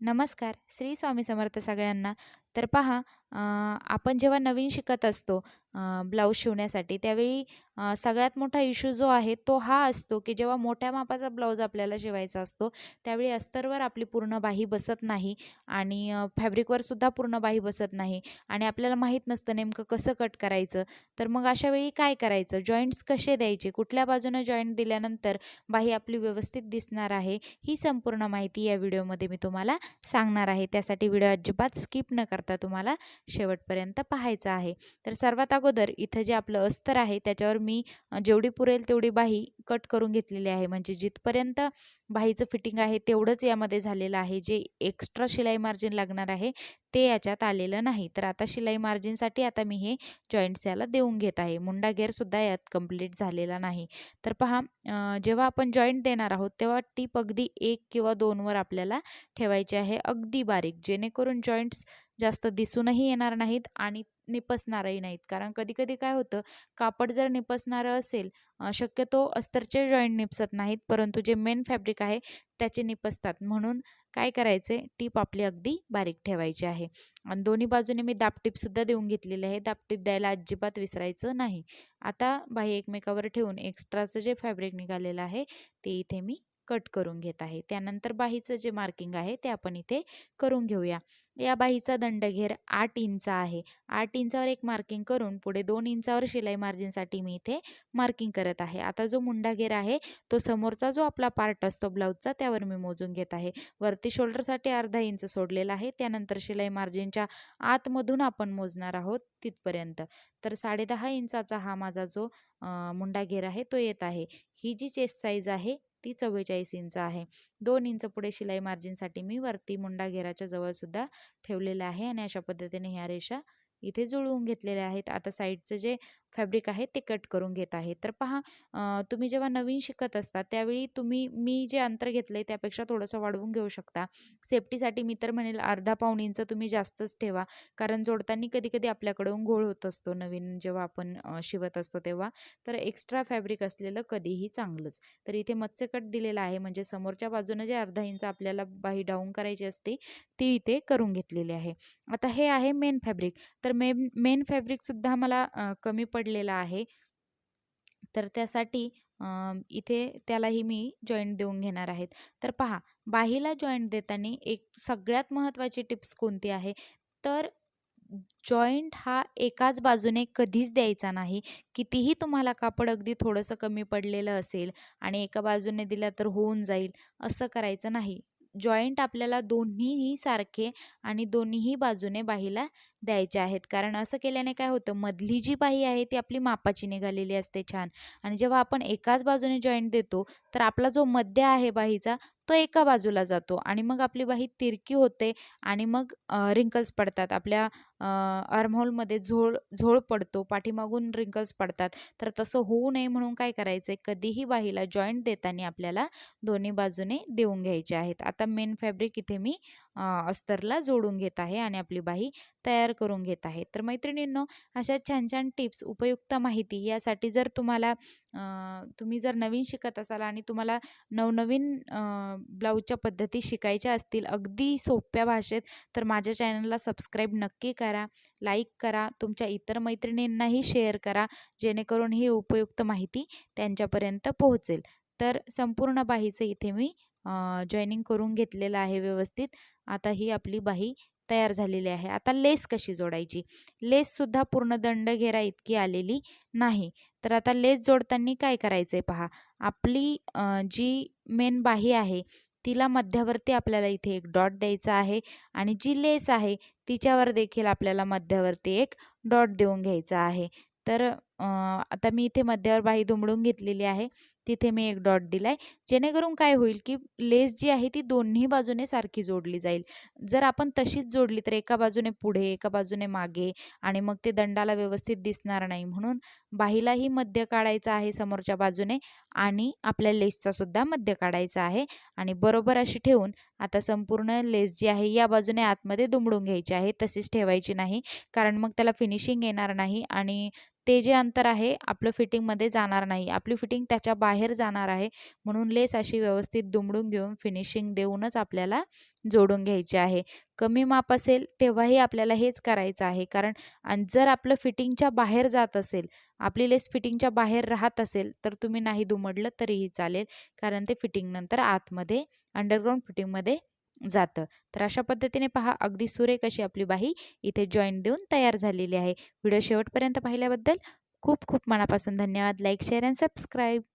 नमस्कार श्री स्वामी समर्थ सगळ्यांना तर पहा आपण जेव्हा नवीन शिकत असतो ब्लाऊज शिवण्यासाठी त्यावेळी सगळ्यात मोठा इश्यू जो आहे तो हा असतो की जेव्हा मोठ्या मापाचा ब्लाऊज आपल्याला शिवायचा असतो त्यावेळी अस्तरवर आपली पूर्ण बाही बसत नाही आणि फॅब्रिकवरसुद्धा फॅब्रिकवर सुद्धा पूर्ण बाही बसत नाही आणि आपल्याला माहीत नसतं नेमकं कसं कट करायचं. तर मग अशा वेळी काय करायचं? जॉईंट्स कसे द्यायचे? कुठल्या बाजूनं जॉईंट दिल्यानंतर बाही आपली व्यवस्थित दिसणार आहे? ही संपूर्ण माहिती या व्हिडिओमध्ये मी तुम्हाला सांगणार आहे. त्यासाठी व्हिडिओ अजिबात स्किप न करता तुम्हाला शेवटपर्यंत पाहायचं आहे. तर सर्वात अगोदर इथं जे आपलं अस्तर आहे त्याच्यावर मी जेवढी पुरेल तेवढी बाही कट करून घेतलेली आहे. म्हणजे जिथपर्यंत बाहीचं फिटिंग आहे तेवढंच यामध्ये झालेलं आहे. जे एक्स्ट्रा शिलाई मार्जिन लागणार आहे ते याच्यात आलेलं नाही. तर आता शिलाई मार्जिनसाठी आता मी हे जॉईंट्स याला देऊन घेत आहे. मुंडा घेरसुद्धा यात कंप्लीट झालेला नाही. तर पहा जेव्हा आपण जॉईंट देणार आहोत तेव्हा टीप अगदी एक किंवा दोनवर आपल्याला ठेवायची आहे. अगदी बारीक. जेणेकरून जॉईंट्स जास्त दिसूनही येणार नाहीत आणि निपसणारही नाहीत. कारण कधी कधी काय होतं कापड जर निपसणारं असेल शक्यतो अस्तरचे जॉईंट निपसत नाहीत परंतु जे मेन फॅब्रिक आहे त्याचे निपसतात. म्हणून काय करायचे टीप आपली अगदी बारीक ठेवायची आहे. आणि दोन्ही बाजूने मी दापटीपसुद्धा देऊन घेतलेली आहे. दापटीप द्यायला अजिबात विसरायचं नाही. आता बाही एकमेकावर ठेवून एक्स्ट्राचं जे फॅब्रिक निघालेलं आहे ते इथे मी कट करून घेत आहे. त्यानंतर बाहीचं जे मार्किंग आहे ते आपण इथे करून घेऊया. या बाहीचा दंडघेर आठ इंच आहे. आठ इंचावर एक मार्किंग करून पुढे दोन इंचावर शिलाई मार्जिनसाठी मी इथे मार्किंग करत आहे. आता जो मुंडा घेर आहे तो समोरचा जो आपला पार्ट असतो ब्लाऊजचा त्यावर मी मोजून घेत आहे. वरती शोल्डरसाठी अर्धा इंच सोडलेला आहे. त्यानंतर शिलाई मार्जिनच्या आतमधून आपण मोजणार आहोत तिथपर्यंत. तर साडेदहा इंचाचा हा माझा जो मुंडा घेर आहे तो येत आहे. ही जी चेस्ट साईज आहे ती चव्वेचाळीस इंच आहे. दोन इंच पुढे शिलाई मार्जिनसाठी मी वरती मुंडा घेराच्या जवळसुद्धा ठेवलेलं आहे आणि अशा पद्धतीने ह्या रेषा इथे जुळवून घेतलेल्या आहेत. आता साईडचं जे फॅब्रिक आहे ते कट करून घेत आहे. तर पहा तुम्ही जेव्हा नवीन शिकत असता त्यावेळी तुम्ही मी जे अंतर घेतलं आहे त्यापेक्षा थोडंसं वाढवून घेऊ शकता. सेफ्टीसाठी मी तर म्हणेल अर्धा पाऊण इंच तुम्ही जास्तच ठेवा. कारण जोडताना कधी कधी आपल्याकडून घोळ होत असतो नवीन जेव्हा आपण शिवत असतो तेव्हा. तर एक्स्ट्रा फॅब्रिक असलेलं कधीही चांगलंच. तर इथे मत्स्य कट दिलेला आहे. म्हणजे समोरच्या बाजूनं जे अर्धा इंच आपल्याला बाही डाऊन करायची असते ती इथे करून घेतलेली आहे. आता हे आहे मेन फॅब्रिक. तर मेन मेन फॅब्रिकसुद्धा मला कमी पड पडलेलं आहे. तर त्यासाठी इथे त्यालाही मी जॉईंट देऊन घेणार आहेत. तर पहा बाहीला जॉईंट देताना एक सगळ्यात महत्त्वाची टिप्स कोणती आहे? तर जॉईंट हा एकाच बाजूने कधीच द्यायचा नाही. कितीही तुम्हाला कापड अगदी थोडंसं कमी पडलेलं असेल आणि एका बाजूने दिला तर होऊन जाईल असं करायचं नाही. जॉईंट आपल्याला दोन्हीही सारखे आणि दोन्हीही बाजूने बाहीला द्यायचे आहेत. कारण असं केल्याने काय होतं मधली जी बाही आहे ती आपली मापाची निघालेली असते छान. आणि जेव्हा आपण एकाच बाजूने जॉईंट देतो तर आपला जो मध्य आहे बाहीचा तो एका बाजूला जातो आणि मग आपली बाही तिरकी होते आणि मग रिंकल्स पडतात. आपल्या आर्महोलमध्ये झोळ झोळ पडतो पाठीमागून रिंकल्स पडतात. तर तसं होऊ नये म्हणून काय करायचं आहे कधीही बाहीला जॉईंट देताना आपल्याला दोन्ही बाजूने देऊन घ्यायचे आहेत. आता मेन फॅब्रिक इथे मी अस्तरला जोडून घेत आहे आणि आपली बाही तयार करून घेत आहे. तर मैत्रिणींनो अशा छान छान टिप्स उपयुक्त माहिती यासाठी जर तुम्हाला तुम्ही जर नवीन शिकत असाल आणि तुम्हाला नवनवीन ब्लाऊजच्या पद्धती शिकायच्या असतील अगदी सोप्या भाषेत तर माझ्या चॅनलला सबस्क्राईब नक्की करा. करा लाईक करा तुमच्या इतर मैत्रिणींनाही शेअर करा जेणेकरून ही उपयुक्त माहिती त्यांच्यापर्यंत पोहोचेल. तर संपूर्ण बाहीचं इथे मी जॉईनिंग करून घेतलेलं आहे व्यवस्थित. आता ही आपली बाही तयार झालेली आहे. आता लेस कशी जोडायची? लेससुद्धा पूर्ण दंड घेरा इतकी आलेली नाही. तर आता लेस जोडताना काय करायचं आहे पहा. आपली जी मेन बाही आहे तिला मध्यावरती आपल्याला इथे एक डॉट द्यायचा आहे आणि जी लेस आहे तिच्यावर देखील आपल्याला मध्यावरती एक डॉट देऊन घ्यायचा आहे. तर आता मी इथे मध्यावर बाही दुमडून घेतलेली आहे. तिथे मी एक डॉट दिला आहे जेणेकरून काय होईल की लेस जी आहे ती दोन्ही बाजूने सारखी जोडली जाईल. जर आपण तशीच जोडली तर एका बाजूने पुढे एका बाजूने मागे आणि मग ते दंडाला व्यवस्थित दिसणार नाही म्हणून बाहीलाही मध्य काढायचं आहे समोरच्या बाजूने आणि आपल्या लेसचा सुद्धा मध्य काढायचा आहे आणि बरोबर अशी ठेवून आता संपूर्ण लेस जी आहे या बाजूने आतमध्ये दुमडून घ्यायची आहे. तशीच ठेवायची नाही कारण मग त्याला फिनिशिंग येणार नाही आणि ते जे अंतर आहे आपलं फिटिंगमध्ये जाणार नाही. आपली फिटिंग त्याच्या बाहेर जाणार आहे म्हणून लेस अशी व्यवस्थित दुमडून घेऊन फिनिशिंग देऊनच आपल्याला जोडून घ्यायची आहे. कमी माप असेल तेव्हाही आपल्याला हेच करायचं आहे. कारण आणि जर आपलं फिटिंगच्या बाहेर जात असेल आपली लेस फिटिंगच्या बाहेर राहत असेल तर तुम्ही नाही दुमडलं तरीही चालेल. कारण ते फिटिंगनंतर आतमध्ये अंडरग्राऊंड फिटिंगमध्ये जातं. तर अशा पद्धतीने पहा अगदी सुरेख अशी आपली बाही इथे जॉईंट देऊन तयार झालेली आहे. व्हिडिओ शेवटपर्यंत पाहिल्याबद्दल खूप खूप मनापासून धन्यवाद. Like share and subscribe